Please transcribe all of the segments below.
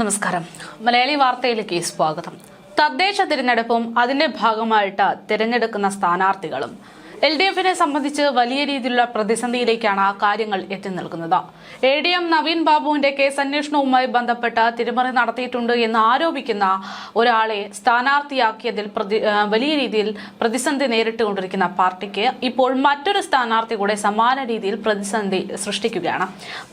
നമസ്കാരം. മലയാളി വാർത്തയിലേക്ക് സ്വാഗതം. തദ്ദേശ തിരഞ്ഞെടുപ്പും അതിന്റെ ഭാഗമായിട്ട് തിരഞ്ഞെടുക്കുന്ന സ്ഥാനാർത്ഥികളും എൽ ഡി എഫിനെ സംബന്ധിച്ച് വലിയ രീതിയിലുള്ള പ്രതിസന്ധിയിലേക്കാണ് കാര്യങ്ങൾ എത്തി നിൽക്കുന്നത്. എ ഡി എം നവീൻ ബാബുവിന്റെ കേസ് അന്വേഷണവുമായി ബന്ധപ്പെട്ട് തിരിമറി നടത്തിയിട്ടുണ്ട് എന്ന് ആരോപിക്കുന്ന ഒരാളെ സ്ഥാനാർത്ഥിയാക്കിയതിൽ വലിയ രീതിയിൽ പ്രതിസന്ധി നേരിട്ടുകൊണ്ടിരിക്കുന്ന പാർട്ടിക്ക് ഇപ്പോൾ മറ്റൊരു സ്ഥാനാർത്ഥി കൂടെ സമാന രീതിയിൽ പ്രതിസന്ധി സൃഷ്ടിക്കുകയാണ്.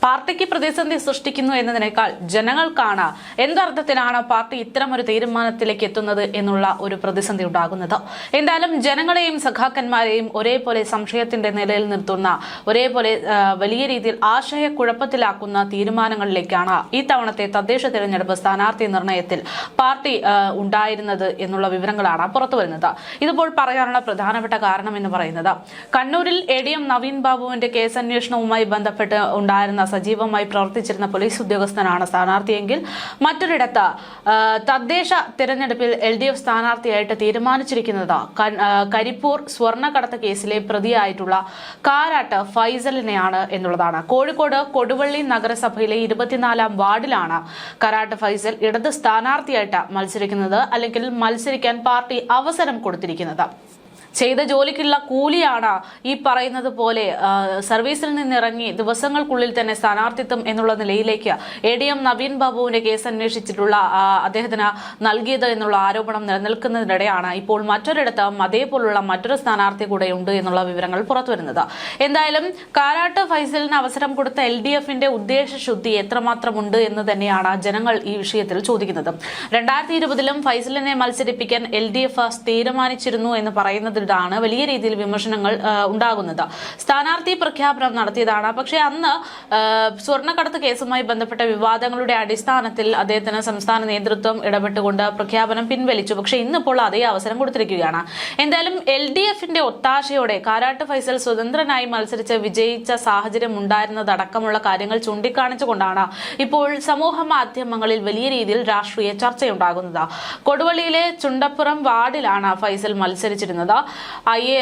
പാർട്ടിക്ക് പ്രതിസന്ധി സൃഷ്ടിക്കുന്നു എന്നതിനേക്കാൾ ജനങ്ങൾക്കാണ് എന്തർത്ഥത്തിലാണ് പാർട്ടി ഇത്തരമൊരു തീരുമാനത്തിലേക്ക് എത്തുന്നത് എന്നുള്ള ഒരു പ്രതിസന്ധി ഉണ്ടാകുന്നത്. എന്തായാലും ജനങ്ങളെയും സഖാക്കന്മാരെയും ഒരേപോലെ സംശയത്തിന്റെ നിലയിൽ നിർത്തുന്ന ഒരേപോലെ വലിയ രീതിയിൽ ആശയക്കുഴപ്പത്തിലാക്കുന്ന തീരുമാനങ്ങളിലേക്കാണ് ഈ തവണത്തെ തദ്ദേശ തിരഞ്ഞെടുപ്പ് സ്ഥാനാർത്ഥി നിർണയത്തിൽ പാർട്ടി ഉണ്ടായിരുന്നത് എന്നുള്ള വിവരങ്ങളാണ് പുറത്തുവരുന്നത് ഇതിപ്പോൾ പറയാനുള്ള പ്രധാനപ്പെട്ട കാരണം എന്ന് പറയുന്നത് കണ്ണൂരിൽ എ ഡി എം നവീൻ ബാബുവിന്റെ കേസ് അന്വേഷണവുമായി ബന്ധപ്പെട്ട് ഉണ്ടായിരുന്ന സജീവമായി പ്രവർത്തിച്ചിരുന്ന പോലീസ് ഉദ്യോഗസ്ഥനാണ് സ്ഥാനാർത്ഥിയെങ്കിൽ മറ്റൊരിടത്ത് തദ്ദേശ തിരഞ്ഞെടുപ്പിൽ എൽ ഡി എഫ് സ്ഥാനാർത്ഥിയായിട്ട് തീരുമാനിച്ചിരിക്കുന്നത് കരിപ്പൂർ സ്വർണക്കടത്ത് കേസിലെ പ്രതിയായിട്ടുള്ള കാരാട്ട് ഫൈസലിനെയാണ് എന്നുള്ളതാണ്. കോഴിക്കോട് കൊടുവള്ളി നഗരസഭയിലെ ഇരുപത്തിനാലാം വാർഡിലാണ് കരാട്ട് ഫൈസൽ ഇടത് സ്ഥാനാർത്ഥിയായിട്ട് മത്സരിക്കുന്നത് അല്ലെങ്കിൽ മത്സരിക്കാൻ പാർട്ടി അവസരം കൊടുത്തിരിക്കുന്നത്. ചെയ്ത ജോലിക്കുള്ള കൂലിയാണ് ഈ പറയുന്നത് പോലെ സർവീസിൽ നിന്നിറങ്ങി ദിവസങ്ങൾക്കുള്ളിൽ തന്നെ സ്ഥാനാർത്ഥിത്വം എന്നുള്ള നിലയിലേക്ക് എ ഡി എം നവീൻ ബാബുവിന്റെ കേസ് അന്വേഷിച്ചിട്ടുള്ള അദ്ദേഹത്തിന് നൽകിയത് എന്നുള്ള ആരോപണം നിലനിൽക്കുന്നതിനിടെയാണ് ഇപ്പോൾ മറ്റൊരിടത്ത് അതേപോലുള്ള മറ്റൊരു സ്ഥാനാർത്ഥി കൂടെ ഉണ്ട് എന്നുള്ള വിവരങ്ങൾ പുറത്തുവരുന്നത്. എന്തായാലും കാരാട്ട് ഫൈസലിന് അവസരം കൊടുത്ത എൽ ഡി എഫിന്റെ ഉദ്ദേശശുദ്ധി എത്രമാത്രമുണ്ട് എന്ന് തന്നെയാണ് ജനങ്ങൾ ഈ വിഷയത്തിൽ ചോദിക്കുന്നത്. രണ്ടായിരത്തി ഇരുപതിലും ഫൈസലിനെ മത്സരിപ്പിക്കാൻ എൽ ഡി എഫ് തീരുമാനിച്ചിരുന്നു എന്ന് പറയുന്നതിലാണ് വലിയ രീതിയിൽ വിമർശനങ്ങൾ ഉണ്ടാകുന്നത്. സ്ഥാനാർത്ഥി പ്രഖ്യാപനം നടത്തിയതാണ്. പക്ഷേ അന്ന് സ്വർണക്കടത്ത് കേസുമായി ബന്ധപ്പെട്ട വിവാദങ്ങളുടെ അടിസ്ഥാനത്തിൽ അദ്ദേഹത്തിന് സംസ്ഥാന നേതൃത്വം ഇടപെട്ടുകൊണ്ട് പ്രഖ്യാപനം പിൻവലിച്ചു. പക്ഷേ ഇന്നിപ്പോൾ അതേ അവസരം കൊടുത്തിരിക്കുകയാണ്. എന്തായാലും എൽ ഡി എഫിന്റെ ഒത്താശയോടെ കാരാട്ട് ഫൈസൽ സ്വതന്ത്രനായി മത്സരിച്ച് വിജയിച്ച സാഹചര്യം ഉണ്ടായിരുന്നതടക്കമുള്ള കാര്യങ്ങൾ ചൂണ്ടിക്കാണിച്ചുകൊണ്ടാണ് ഇപ്പോൾ സമൂഹ മാധ്യമങ്ങളിൽ വലിയ രീതിയിൽ രാഷ്ട്രീയ ചർച്ചയുണ്ടാകുന്നത്. കൊടുവള്ളിയിലെ ചുണ്ടപ്പുറം വാർഡിലാണ് Faisal മത്സരിച്ചിരുന്നത്. I A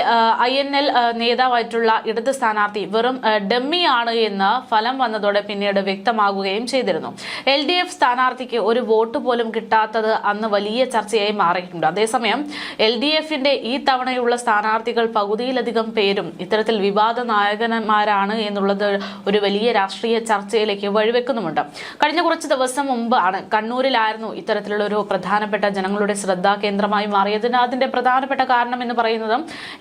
I N L നേതാവായിട്ടുള്ള ഇടത് സ്ഥാനാർത്ഥി വെറും ഡമ്മിയാണ് എന്ന് ഫലം വന്നതോടെ പിന്നീട് വ്യക്തമാകുകയും ചെയ്തിരുന്നു. എൽ ഡി എഫ് സ്ഥാനാർത്ഥിക്ക് ഒരു വോട്ട് പോലും കിട്ടാത്തത് അന്ന് വലിയ ചർച്ചയായി മാറിയിട്ടുണ്ട്. അതേസമയം എൽ ഡി എഫിന്റെ ഈ തവണയുള്ള സ്ഥാനാർത്ഥികൾ പകുതിയിലധികം പേരും ഇത്തരത്തിൽ വിവാദ നായകന്മാരാണ് എന്നുള്ളത് ഒരു വലിയ രാഷ്ട്രീയ ചർച്ചയിലേക്ക് വഴിവെക്കുന്നുമുണ്ട്. കഴിഞ്ഞ കുറച്ച് ദിവസം മുമ്പാണ് കണ്ണൂരിലായിരുന്നു ഇത്തരത്തിലുള്ള ഒരു പ്രധാനപ്പെട്ട ജനങ്ങളുടെ ശ്രദ്ധാ കേന്ദ്രമായി മാറിയതിന് അതിന്റെ പ്രധാനപ്പെട്ട കാരണം എന്ന് പറയുന്നത്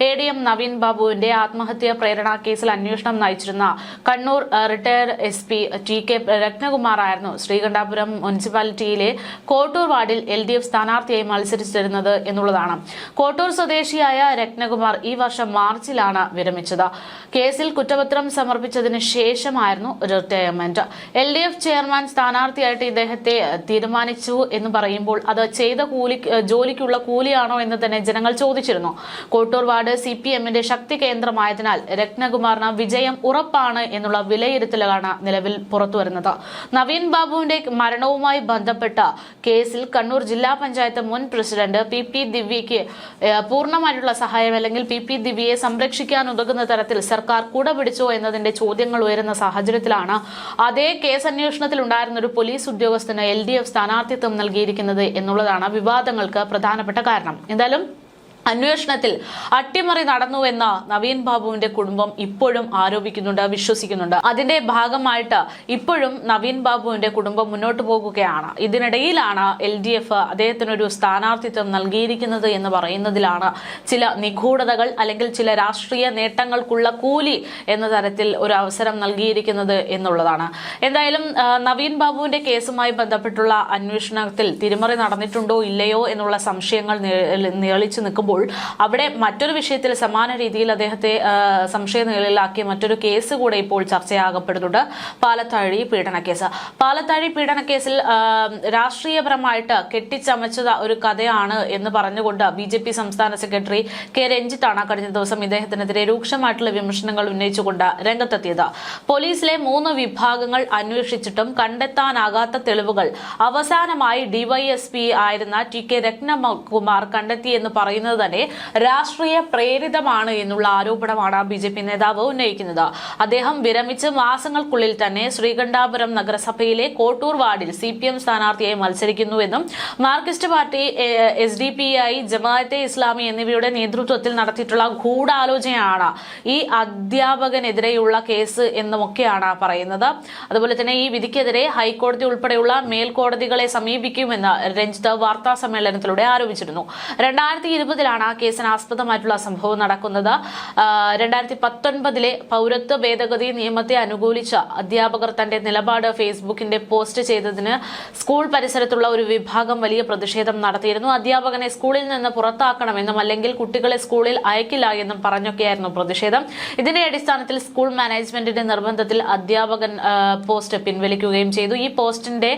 എ ഡി എം നവീൻ ബാബുവിന്റെ ആത്മഹത്യാ പ്രേരണ കേസിൽ അന്വേഷണം നയിച്ചിരുന്ന Kannur retired S P T K രത്നകുമാറായിരുന്നു Sreekandapuram മുനിസിപ്പാലിറ്റിയിലെ കോട്ടൂർ വാർഡിൽ എൽ ഡി എഫ് സ്ഥാനാർത്ഥിയായി മത്സരിച്ചിരുന്നത് എന്നുള്ളതാണ്. കോട്ടൂർ സ്വദേശിയായ രത്നകുമാർ ഈ വർഷം മാർച്ചിലാണ് വിരമിച്ചത്. കേസിൽ കുറ്റപത്രം സമർപ്പിച്ചതിന് ശേഷമായിരുന്നു retirement. L D F chairman സ്ഥാനാർത്ഥിയായിട്ട് ഇദ്ദേഹത്തെ തീരുമാനിച്ചു എന്ന് പറയുമ്പോൾ അത് ചെയ്ത കൂലി ജോലിക്കുള്ള കൂലിയാണോ എന്ന് തന്നെ ജനങ്ങൾ ചോദിച്ചിരുന്നു. കോട്ടൂർ വാർഡ് സി പി എമ്മിന്റെ ശക്തി കേന്ദ്രമായതിനാൽ രത്നകുമാറിന് വിജയം ഉറപ്പാണ് എന്നുള്ള വിലയിരുത്തലാണ് നിലവിൽ പുറത്തുവരുന്നത്. നവീൻ ബാബുവിന്റെ മരണവുമായി ബന്ധപ്പെട്ട കേസിൽ കണ്ണൂർ ജില്ലാ പഞ്ചായത്ത് മുൻ പ്രസിഡന്റ് പി പി ദിവ്യയ്ക്ക് പൂർണമായിട്ടുള്ള സഹായം അല്ലെങ്കിൽ പി പി ദിവ്യയെ സംരക്ഷിക്കാൻ ഉതകുന്ന തരത്തിൽ സർക്കാർ കൂടെ പിടിച്ചോ എന്നതിന്റെ ചോദ്യങ്ങൾ ഉയരുന്ന സാഹചര്യത്തിലാണ് അതേ കേസ് അന്വേഷണത്തിൽ ഉണ്ടായിരുന്ന ഒരു പോലീസ് ഉദ്യോഗസ്ഥന് എൽ ഡി എഫ് സ്ഥാനാർത്ഥിത്വം നൽകിയിരിക്കുന്നത് എന്നുള്ളതാണ് വിവാദങ്ങൾക്ക് പ്രധാനപ്പെട്ട കാരണം. എന്തായാലും അന്വേഷണത്തിൽ അട്ടിമറി നടന്നുവെന്ന് നവീൻ ബാബുവിന്റെ കുടുംബം ഇപ്പോഴും ആരോപിക്കുന്നുണ്ട് വിശ്വസിക്കുന്നുണ്ട്. അതിന്റെ ഭാഗമായിട്ട് ഇപ്പോഴും നവീൻ ബാബുവിന്റെ കുടുംബം മുന്നോട്ട് പോകുകയാണ്. ഇതിനിടയിലാണ് എൽ ഡി എഫ് അദ്ദേഹത്തിനൊരു സ്ഥാനാർത്ഥിത്വം നൽകിയിരിക്കുന്നത് എന്ന് പറയുന്നതിലാണ് ചില നിഗൂഢതകൾ അല്ലെങ്കിൽ ചില രാഷ്ട്രീയ നേട്ടങ്ങൾക്കുള്ള കൂലി എന്ന തരത്തിൽ ഒരു അവസരം നൽകിയിരിക്കുന്നത് എന്നുള്ളതാണ്. എന്തായാലും നവീൻ ബാബുവിന്റെ കേസുമായി ബന്ധപ്പെട്ടുള്ള അന്വേഷണത്തിൽ തിരിമറി നടന്നിട്ടുണ്ടോ ഇല്ലയോ എന്നുള്ള സംശയങ്ങൾ നേ- നേളിച്ചു നിൽക്കുമ്പോൾ അവിടെ മറ്റൊരു വിഷയത്തിൽ സമാന രീതിയിൽ അദ്ദേഹത്തെ സംശയ നിഴലിലാക്കിയ മറ്റൊരു കേസ് കൂടെ ഇപ്പോൾ ചർച്ചയാകപ്പെടുന്നുണ്ട്. പാലത്താഴി പീഡന കേസ് പാലത്താഴി പീഡന കേസിൽ രാഷ്ട്രീയപരമായിട്ട് കെട്ടിച്ചമച്ച ഒരു കഥയാണ് എന്ന് പറഞ്ഞുകൊണ്ട് ബി ജെ പി സംസ്ഥാന സെക്രട്ടറി കെ രഞ്ജിത്താണ് കഴിഞ്ഞ ദിവസം ഇദ്ദേഹത്തിനെതിരെ രൂക്ഷമായിട്ടുള്ള വിമർശനങ്ങൾ ഉന്നയിച്ചുകൊണ്ട് രംഗത്തെത്തിയത്. പോലീസിലെ മൂന്ന് വിഭാഗങ്ങൾ അന്വേഷിച്ചിട്ടും കണ്ടെത്താനാകാത്ത തെളിവുകൾ അവസാനമായി ഡിവൈഎസ്പി ആയിരുന്ന ടി കെ രത്നകുമാർ കണ്ടെത്തിയെന്ന് പറയുന്നത് തന്നെ രാഷ്ട്രീയ പ്രേരിതമാണ് എന്നുള്ള ആരോപണമാണ് ബി ജെ പി നേതാവ് ഉന്നയിക്കുന്നത്. അദ്ദേഹം വിരമിച്ച് മാസങ്ങൾക്കുള്ളിൽ തന്നെ ശ്രീകണ്ഠാപുരം നഗരസഭയിലെ കോട്ടൂർ വാർഡിൽ സി പി എം സ്ഥാനാർത്ഥിയായി മത്സരിക്കുന്നുവെന്നും Marxist party S D P I Jamaate Islami എന്നിവയുടെ നേതൃത്വത്തിൽ നടത്തിയിട്ടുള്ള ഗൂഢാലോചനയാണ് ഈ അധ്യാപകനെതിരെയുള്ള കേസ് എന്നുമൊക്കെയാണ് പറയുന്നത്. അതുപോലെ തന്നെ ഈ വിധിക്കെതിരെ ഹൈക്കോടതി ഉൾപ്പെടെയുള്ള മേൽക്കോടതികളെ സമീപിക്കുമെന്ന് രഞ്ജിത്ത് വാർത്താ സമ്മേളനത്തിലൂടെ ആരോപിച്ചിരുന്നു. രണ്ടായിരത്തി ഇരുപതിലാണ് കേസിന് ആസ്പദമായിട്ടുള്ള സംഭവം നടക്കുന്നത്. രണ്ടായിരത്തി പത്തൊൻപതിലെ പൗരത്വ ഭേദഗതി നിയമത്തെ അനുകൂലിച്ച അധ്യാപകർ തന്റെ നിലപാട് ഫേസ്ബുക്കിന്റെ പോസ്റ്റ് ചെയ്തതിന് സ്കൂൾ പരിസരത്തുള്ള ഒരു വിഭാഗം വലിയ പ്രതിഷേധം നടത്തിയിരുന്നു. അധ്യാപകനെ സ്കൂളിൽ നിന്ന് പുറത്താക്കണമെന്നും അല്ലെങ്കിൽ കുട്ടികളെ സ്കൂളിൽ അയക്കില്ല എന്നും പറഞ്ഞൊക്കെയായിരുന്നു പ്രതിഷേധം. ഇതിന്റെ അടിസ്ഥാനത്തിൽ സ്കൂൾ മാനേജ്മെന്റിന്റെ നിർബന്ധത്തിൽ അധ്യാപകൻ പോസ്റ്റ് പിൻവലിക്കുകയും ചെയ്തു. ഈ പോസ്റ്റിന്റെ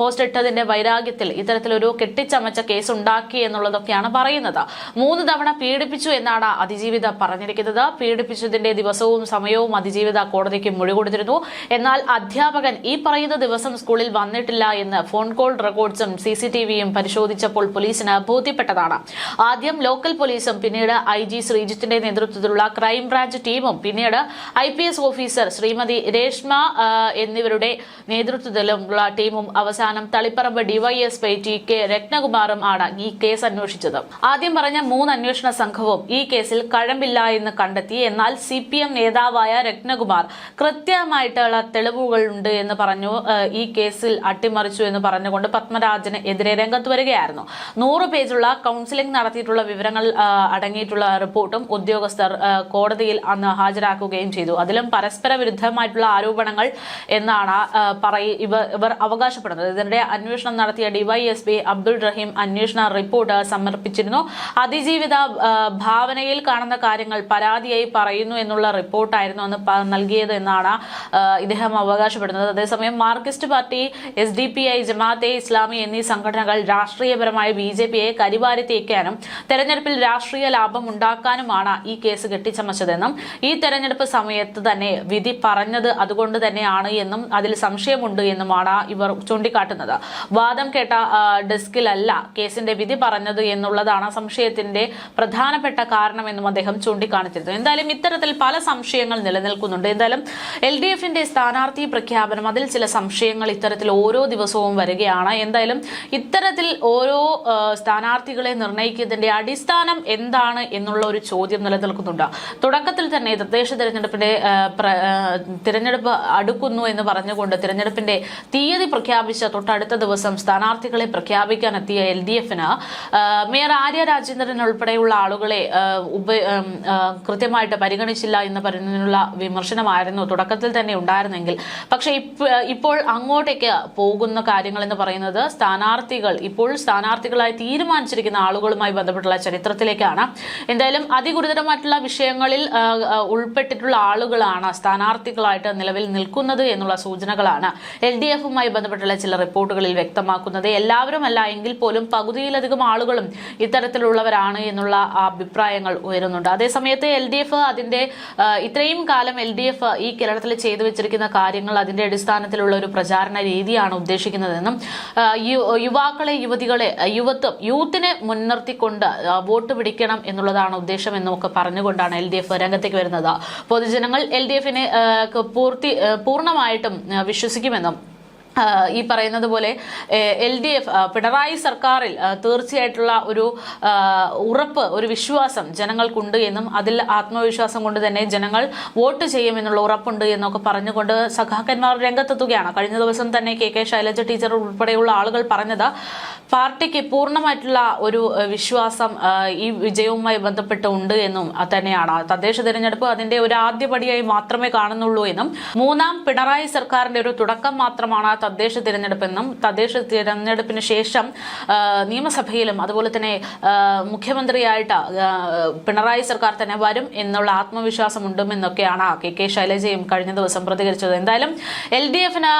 പോസ്റ്റ് ഇട്ടതിന്റെ വൈരാഗ്യത്തിൽ ഇത്തരത്തിലൊരു കെട്ടിച്ചമച്ച കേസ് ഉണ്ടാക്കി എന്നുള്ളതൊക്കെയാണ് പറയുന്നത്. മൂന്ന് തവണ പീഡിപ്പിച്ചു എന്നാണ് അതിജീവിത പറഞ്ഞിരിക്കുന്നത്. പീഡിപ്പിച്ചതിന്റെ ദിവസവും സമയവും അതിജീവിത കോടതിക്ക് മൊഴി കൊടുത്തിരുന്നു. എന്നാൽ അധ്യാപകൻ ഈ പറയുന്ന ദിവസം സ്കൂളിൽ വന്നിട്ടില്ല എന്ന് ഫോൺ കോൾ റെക്കോർഡ്സും സി സി പരിശോധിച്ചപ്പോൾ പോലീസിന് ബോധ്യപ്പെട്ടതാണ്. ആദ്യം ലോക്കൽ പോലീസും പിന്നീട് ഐ ജി ശ്രീജിത്തിന്റെ നേതൃത്വത്തിലുള്ള ക്രൈംബ്രാഞ്ച് ടീമും പിന്നീട് I P S officer Shrimati Reshma എന്നിവരുടെ നേതൃത്വത്തിലുള്ള ടീമും അവസാനം തളിപ്പറമ്പ് ഡിവൈഎസ്പി ടി കെ രത്നകുമാറും ആണ് ഈ കേസ് അന്വേഷിച്ചത്. ആദ്യം പറഞ്ഞ മൂന്ന് അന്വേഷണ സംഘവും ഈ കേസിൽ കഴമ്പില്ല എന്ന് കണ്ടെത്തി. എന്നാൽ സി പി എം നേതാവായ രത്നകുമാർ കൃത്യമായിട്ടുള്ള തെളിവുകളുണ്ട് എന്ന് പറഞ്ഞു ഈ കേസിൽ അട്ടിമറിച്ചു എന്ന് പറഞ്ഞുകൊണ്ട് പത്മരാജന് എതിരെ രംഗത്ത് വരികയായിരുന്നു. നൂറ് പേജുള്ള കൗൺസിലിംഗ് നടത്തിയിട്ടുള്ള വിവരങ്ങൾ അടങ്ങിയിട്ടുള്ള റിപ്പോർട്ടും ഉദ്യോഗസ്ഥർ കോടതിയിൽ അന്ന് ഹാജരാക്കുകയും ചെയ്തു. അതിലും പരസ്പര വിരുദ്ധമായിട്ടുള്ള ആരോപണങ്ങൾ എന്നാണ് ഇവർ ഇവർ അവകാശപ്പെടുന്നത്. ഇതിനിടെ അന്വേഷണം നടത്തിയ ഡിവൈഎസ്പി അബ്ദുൾ റഹീം അന്വേഷണ റിപ്പോർട്ട് സമർപ്പിച്ചിരുന്നു. അതിജീവിത ഭാവനയിൽ കാണുന്ന കാര്യങ്ങൾ പരാതിയായി പറയുന്നു എന്നുള്ള റിപ്പോർട്ടായിരുന്നു അന്ന് നൽകിയത് എന്നാണ് ഇദ്ദേഹം അവകാശപ്പെടുന്നത്. അതേസമയം Marxist party S D P I Jamaate Islami എന്നീ സംഘടനകൾ രാഷ്ട്രീയപരമായ ബി ജെ പിയെ കരിവാരി തേക്കാനും തെരഞ്ഞെടുപ്പിൽ രാഷ്ട്രീയ ലാഭം ഉണ്ടാക്കാനുമാണ് ഈ കേസ് കെട്ടിച്ചമച്ചതെന്നും ഈ തെരഞ്ഞെടുപ്പ് സമയത്ത് തന്നെ വിധി പറഞ്ഞത് അതുകൊണ്ട് തന്നെയാണ് എന്നും അതിൽ സംശയമുണ്ട് എന്നുമാണ് ഇവർ ചൂണ്ടിക്കാട്ടുന്നത്. വാദം കേട്ട ഡെസ്കിലല്ല കേസിന്റെ വിധി പറഞ്ഞത് എന്നുള്ളതാണ് സംശയത്തിന്റെ പ്രധാനപ്പെട്ട കാരണമെന്നും അദ്ദേഹം ചൂണ്ടിക്കാണിച്ചിരുന്നു. എന്തായാലും ഇത്തരത്തിൽ പല സംശയങ്ങൾ നിലനിൽക്കുന്നുണ്ട്. എന്തായാലും എൽ സ്ഥാനാർത്ഥി പ്രഖ്യാപനം അതിൽ ചില സംശയങ്ങൾ ഇത്തരത്തിൽ ഓരോ ദിവസവും വരികയാണ്. എന്തായാലും ഇത്തരത്തിൽ ഓരോ സ്ഥാനാർത്ഥികളെ നിർണയിക്കുന്നതിന്റെ അടിസ്ഥാനം എന്താണ് എന്നുള്ള ഒരു ചോദ്യം നിലനിൽക്കുന്നുണ്ട്. തുടക്കത്തിൽ തന്നെ തദ്ദേശ തെരഞ്ഞെടുപ്പിന്റെ തിരഞ്ഞെടുപ്പ് അടുക്കുന്നു എന്ന് പറഞ്ഞുകൊണ്ട് തിരഞ്ഞെടുപ്പിന്റെ തീയതി പ്രഖ്യാപിച്ച തൊട്ടടുത്ത ദിവസം സ്ഥാനാർത്ഥികളെ പ്രഖ്യാപിക്കാൻ എത്തിയ എൽ ഡി എഫിന് മേയർ ആര്യ രാജേന്ദ്രൻ ഉൾപ്പെടെയുള്ള ആളുകളെ ഉപ കൃത്യമായിട്ട് പരിഗണിച്ചില്ല എന്ന് പറയുന്നതിനുള്ള വിമർശനമായിരുന്നു തുടക്കത്തിൽ തന്നെ ഉണ്ടായിരുന്നെങ്കിൽ. പക്ഷേ ഇപ്പോൾ അങ്ങോട്ടേക്ക് പോകുന്ന കാര്യങ്ങൾ എന്ന് പറയുന്നത് സ്ഥാനാർത്ഥികൾ ഇപ്പോൾ സ്ഥാനാർത്ഥികളായി തീരുമാനിച്ചിരിക്കുന്ന ആളുകളുമായി ബന്ധപ്പെട്ടുള്ള ചരിത്രത്തിലേക്കാണ്. എന്തായാലും അതിഗുരുതരമായിട്ടുള്ള വിഷയങ്ങളിൽ ഉൾപ്പെട്ടിട്ടുള്ള ആളുകളാണ് സ്ഥാനാർത്ഥികളായിട്ട് നിലവിൽ നിൽക്കുന്നത് എന്നുള്ള സൂചനകളാണ് എൽ ഡി എഫുമായി ബന്ധപ്പെട്ടുള്ള ചില റിപ്പോർട്ടുകളിൽ വ്യക്തമാക്കുന്നത്. എല്ലാവരുമല്ല എങ്കിൽ പോലും പകുതിയിലധികം ആളുകളും ഇത്തരത്തിലുള്ളവരാണ് എന്നുള്ള അഭിപ്രായങ്ങൾ ഉയരുന്നുണ്ട്. അതേസമയത്ത് എൽ ഡി എഫ് അതിന്റെ ഇത്രയും കാലം എൽ ഡി എഫ് ഈ കേരളത്തിൽ ചെയ്തു വെച്ചിരിക്കുന്ന കാര്യങ്ങൾ അതിന്റെ അടിസ്ഥാനത്തിലുള്ള ഒരു പ്രചാരണ രീതിയാണ് ഉദ്ദേശിക്കുന്നതെന്നും യുവാക്കളെ യുവതികളെ യുവത്വം യൂത്തിനെ മുൻനിർത്തിക്കൊണ്ട് വോട്ട് പിടിക്കണം എന്നുള്ളതാണ് ഉദ്ദേശം എന്നൊക്കെ പറഞ്ഞുകൊണ്ടാണ് എൽ ഡി എഫ് രംഗത്തേക്ക് വരുന്നത്. പൊതുജനങ്ങൾ എൽ ഡി എഫിനെ പൂർത്തി പൂർണമായിട്ടും വിശ്വസിക്കുമെന്നും ഈ പറയുന്നത് പോലെ എൽ ഡി എഫ് പിണറായി സർക്കാരിൽ തീർച്ചയായിട്ടുള്ള ഒരു ഉറപ്പ് ഒരു വിശ്വാസം ജനങ്ങൾക്കുണ്ട് എന്നും അതിൽ ആത്മവിശ്വാസം കൊണ്ട് തന്നെ ജനങ്ങൾ വോട്ട് ചെയ്യുമെന്നുള്ള ഉറപ്പുണ്ട് എന്നൊക്കെ പറഞ്ഞുകൊണ്ട് സഖാക്കന്മാർ രംഗത്തെത്തുകയാണ്. കഴിഞ്ഞ ദിവസം തന്നെ കെ കെ ശൈലജ ടീച്ചർ ഉൾപ്പെടെയുള്ള ആളുകൾ പറഞ്ഞത് പാർട്ടിക്ക് പൂർണമായിട്ടുള്ള ഒരു വിശ്വാസം ഈ വിജയവുമായി ബന്ധപ്പെട്ട് ഉണ്ട് എന്നും തന്നെയാണ്. തദ്ദേശ തിരഞ്ഞെടുപ്പ് അതിന്റെ ഒരു ആദ്യപടിയായി മാത്രമേ കാണുന്നുള്ളൂ എന്നും മൂന്നാം പിണറായി സർക്കാരിന്റെ ഒരു തുടക്കം മാത്രമാണ് തദ്ദേശ തിരഞ്ഞെടുപ്പെന്നും തദ്ദേശ തിരഞ്ഞെടുപ്പിന് ശേഷം നിയമസഭയിലും അതുപോലെ തന്നെ മുഖ്യമന്ത്രിയായിട്ട് പിണറായി സർക്കാർ തന്നെ വരും എന്നുള്ള ആത്മവിശ്വാസം ഉണ്ടെന്നൊക്കെയാണ് കെ കെ ശൈലജയും കഴിഞ്ഞ ദിവസം പ്രതികരിച്ചത്. എന്തായാലും എൽ ഡി എഫിന്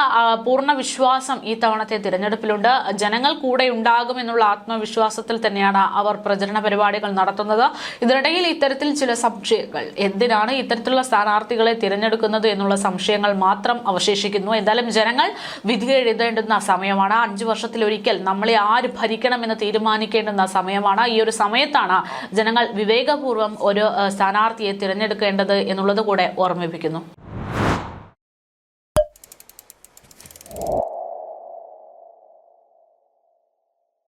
പൂർണ വിശ്വാസം ഈ തവണത്തെ തിരഞ്ഞെടുപ്പിലുണ്ട്. ജനങ്ങൾ കൂടെ ഉണ്ടാകുമെന്നുള്ള ആത്മവിശ്വാസത്തിൽ തന്നെയാണ് അവർ പ്രചരണ പരിപാടികൾ നടത്തുന്നത്. ഇതിനിടയിൽ ഇത്തരത്തിൽ ചില സംശയങ്ങൾ. എന്തിനാണ് ഇത്തരത്തിലുള്ള സ്ഥാനാർത്ഥികളെ തിരഞ്ഞെടുക്കുന്നത് എന്നുള്ള സംശയങ്ങൾ മാത്രം അവശേഷിക്കുന്നു. എന്തായാലും ജനങ്ങൾ വിധി എഴുതേണ്ടുന്ന സമയമാണ്. അഞ്ചു വർഷത്തിലൊരിക്കൽ നമ്മളെ ആര് ഭരിക്കണമെന്ന് തീരുമാനിക്കേണ്ടുന്ന സമയമാണ്. ഈ ഒരു സമയത്താണ് ജനങ്ങൾ വിവേകപൂർവം ഒരു സ്ഥാനാർത്ഥിയെ തിരഞ്ഞെടുക്കേണ്ടത് എന്നുള്ളത് കൂടെ ഓർമ്മിപ്പിക്കുന്നു.